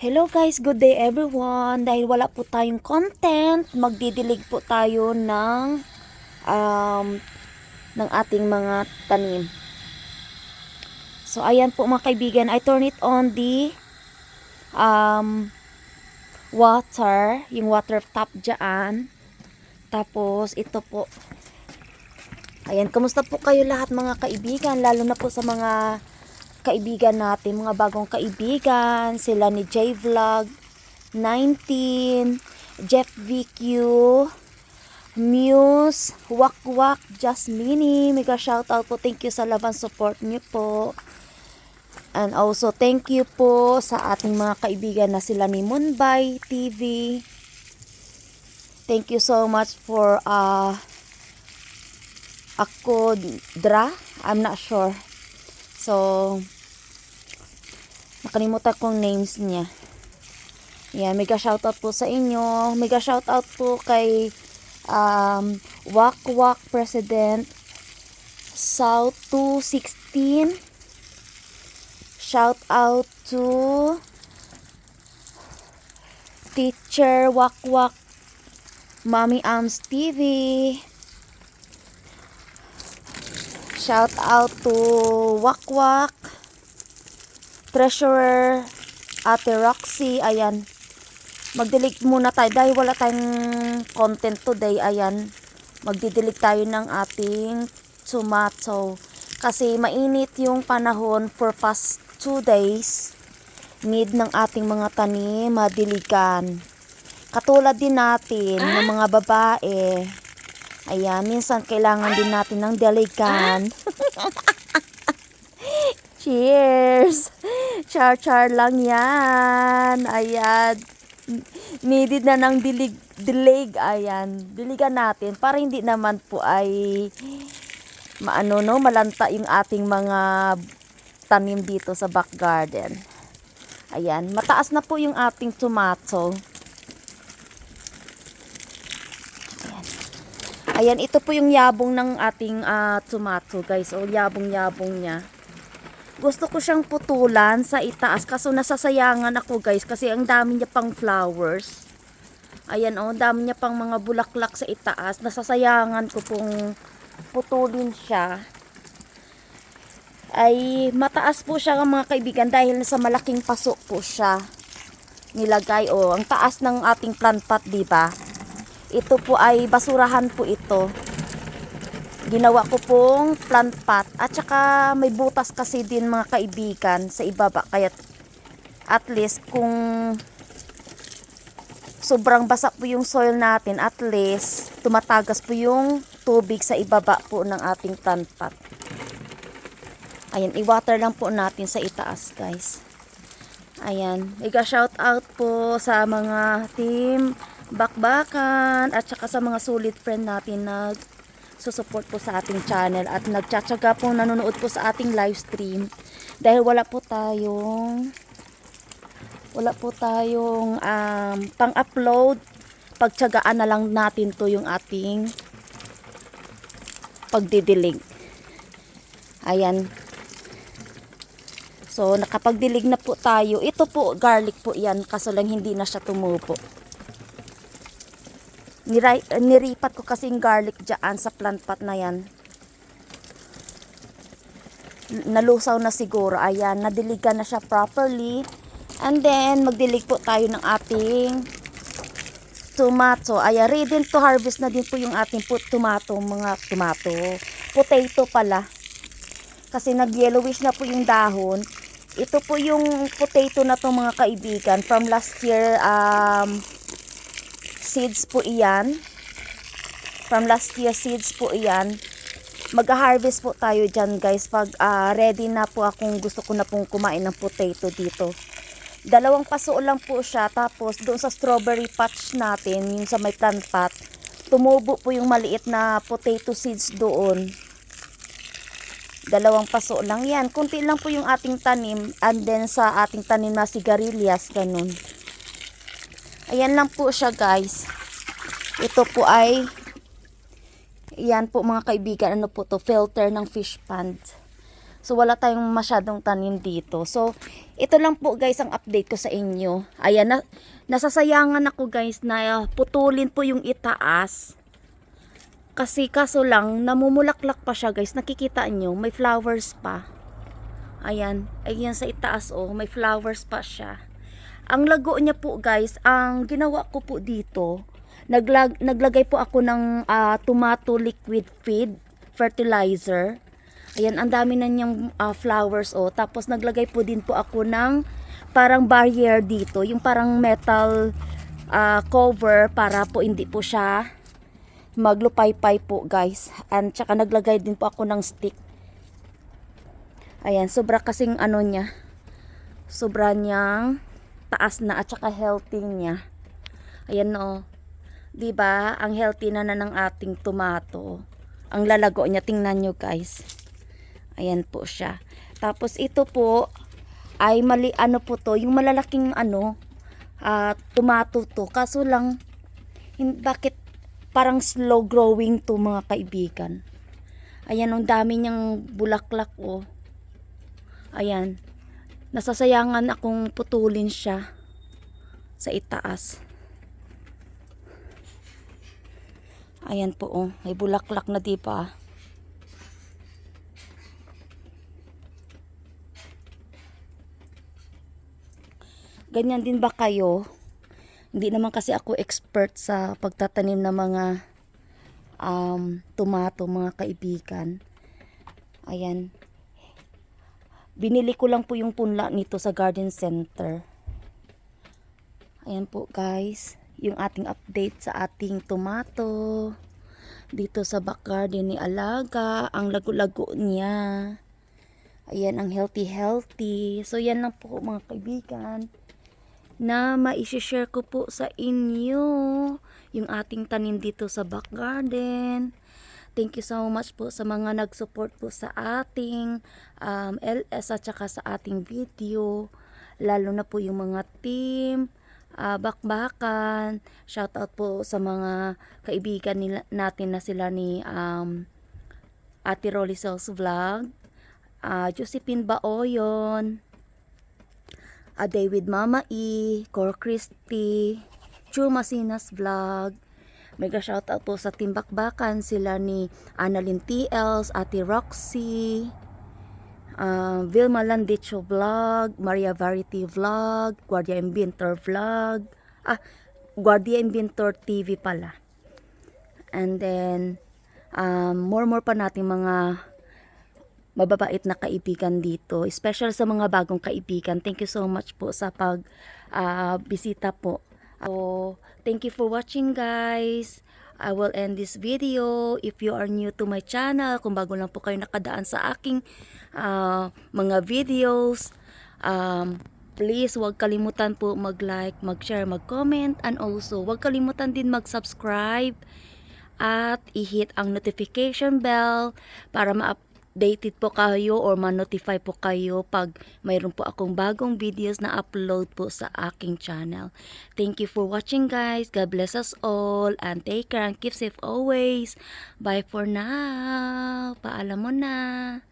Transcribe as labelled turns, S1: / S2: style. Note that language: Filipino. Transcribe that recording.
S1: Hello guys, good day everyone. Dahil wala po tayong content, magdidilig po tayo ng um, ng ating mga tanim. So ayan po mga kaibigan, I turn it on the um, water, yung water tap dyan. Tapos ito po. Ayan, kamusta po kayo lahat mga kaibigan, lalo na po sa mga kaibigan natin, mga bagong kaibigan, sila ni J Vlog 19, Jeff VQ, Muse, Wak Wak, Jasmine, mega shoutout po, thank you sa love and support niyo po. And also, thank you po sa ating mga kaibigan na sila ni Munbay TV. Thank you so much for uh, ako Dra, I'm not sure. So, nakalimutan kong names niya. Yan, mega shoutout po sa inyo. Mega shoutout po kay um, Wak Wak President South 216. Shout out to Teacher Wak Wak Mommy Arms TV. Shout out to Wakwak, Treasurer, Ate Roxy, ayan. Magdilig muna tayo dahil wala tayong content today, ayan. Magdidilig tayo ng ating tomato. Kasi mainit yung panahon for past 2 days. Need ng ating mga tanim, madiligan. Katulad din natin, ng mga babae. Ayan, minsan kailangan din natin ng deligan. Cheers! Char-char lang yan. Ayan. Needed na ng dilig, dilig. Ayan. Diligan natin para hindi naman po ay maano no, malanta yung ating mga tanim dito sa back garden. Ayan. Mataas na po yung ating tomato. Ayan, ito po yung yabong ng ating ah, tomato, guys. O, yabong-yabong niya. Gusto ko siyang putulan sa itaas kaso nasasayangan ako, guys, kasi ang dami niya pang flowers. Ayan, oh, dami niya pang mga bulaklak sa itaas. Nasasayangan ko pong putulin siya. Ay, mataas po siya mga kaibigan dahil sa malaking paso po siya nilagay. Oh, ang taas ng ating plant pot, ba? Ito po ay basurahan po ito. Ginawa ko pong plant pot. At saka may butas kasi din mga kaibigan sa ibaba. Kaya at least kung sobrang basa po yung soil natin, at least tumatagas po yung tubig sa ibaba po ng ating plant pot. Ayan, i-water lang po natin sa itaas guys. Ayan, mega shout out po sa mga team bakbakan at saka sa mga solid friend natin na susupport po sa ating channel at nagtsatsaga po nanonood po sa ating live stream. Dahil wala po tayong wala po tayong um, pang-upload pagtsagaan na lang natin to yung ating pagdidilig. Ayan. So nakapagdilig na po tayo. Ito po garlic po yan kaso lang hindi na siya tumupo Niray, niripat ko kasing garlic dyan sa plant pot na yan. Nalusaw na siguro. Ayan, nadiligan na siya properly. And then, magdilig po tayo ng ating tomato. Ayan, ready to harvest na din po yung ating tomato, mga tomato. Potato pala. Kasi nag-yellowish na po yung dahon. Ito po yung potato na to mga kaibigan. From last year, um, seeds po iyan. From last year seeds po iyan. Mag-harvest po tayo dyan guys pag ah, ready na po akong gusto ko na pong kumain ng potato dito. Dalawang paso lang po siya tapos doon sa strawberry patch natin, yung sa may plant pot, tumubo po yung maliit na potato seeds doon. Dalawang paso lang yan. Kunti lang po yung ating tanim and then sa ating tanim na sigarilyas, ganun. Ayan lang po siya guys. Ito po ay yan po mga kaibigan, ano po to, filter ng fish pond. So wala tayong masyadong tanim dito. So ito lang po guys ang update ko sa inyo. Ayan na nasasayangan ako guys na putulin po yung itaas. Kasi kaso lang namumulaklak pa siya guys. Nakikita nyo may flowers pa. Ayan, ayan sa itaas oh, may flowers pa siya. Ang lago niya po guys, ang ginawa ko po dito, naglag, naglagay po ako ng ah, tomato liquid feed fertilizer. Ayan, ang dami na niyang ah, flowers oh. Tapos naglagay po din po ako ng parang barrier dito, yung parang metal ah, cover para po hindi po siya maglupay-pay po guys. And tsaka naglagay din po ako ng stick. Ayan, sobra kasing ano niya. Sobra niyang taas na at saka healthy niya. Ayan o. 'Di ba? Ang healthy na na ng ating tomato. Ang lalago niya, tingnan nyo guys. Ayan po siya. Tapos ito po ay mali ano po to, yung malalaking ano ah, tomato to. Kaso lang hin- bakit parang slow growing to mga kaibigan. Ayan, ang dami niyang bulaklak oh. Ayan. Nasasayangan akong putulin siya sa itaas. Ayan po oh, may bulaklak na di ba? Ganyan din ba kayo? Hindi naman kasi ako expert sa pagtatanim ng mga um, tomato, mga kaibigan. Ayan. Binili ko lang po yung punla nito sa garden center. Ayan po guys, yung ating update sa ating tomato. Dito sa back garden ni Alaga, ang lago-lago niya. Ayan, ang healthy-healthy. So yan lang po mga kaibigan na maishishare ko po sa inyo yung ating tanim dito sa back garden. Thank you so much po sa mga nag-support po sa ating um, LS at saka sa ating video. Lalo na po yung mga team, ah, bakbakan. Shout out po sa mga kaibigan nila, natin na sila ni um, Ate Rolly Cells Vlog, ah, Josephine Baoyon, A Day with Mama E, Cor Christy, True Masinas Vlog. Mega shoutout po sa Timbakbakan sila ni Annalyn TLs, Ate Roxy, uh, Vilma Landicho Vlog, Maria Varity Vlog, Guardia Inventor Vlog, ah, Guardia Inventor TV pala. And then, um, more more pa nating mga mababait na kaibigan dito. Special sa mga bagong kaibigan. Thank you so much po sa pag ah, bisita po. So, thank you for watching guys. I will end this video. If you are new to my channel, kung bago lang po kayo nakadaan sa aking ah, mga videos, um, please huwag kalimutan po mag-like, mag-share, mag-comment, and also huwag kalimutan din mag-subscribe at i-hit ang notification bell para ma-updated po kayo or ma-notify po kayo pag mayroon po akong bagong videos na upload po sa aking channel. Thank you for watching guys. God bless us all and take care and keep safe always. Bye for now. Paalam mo na.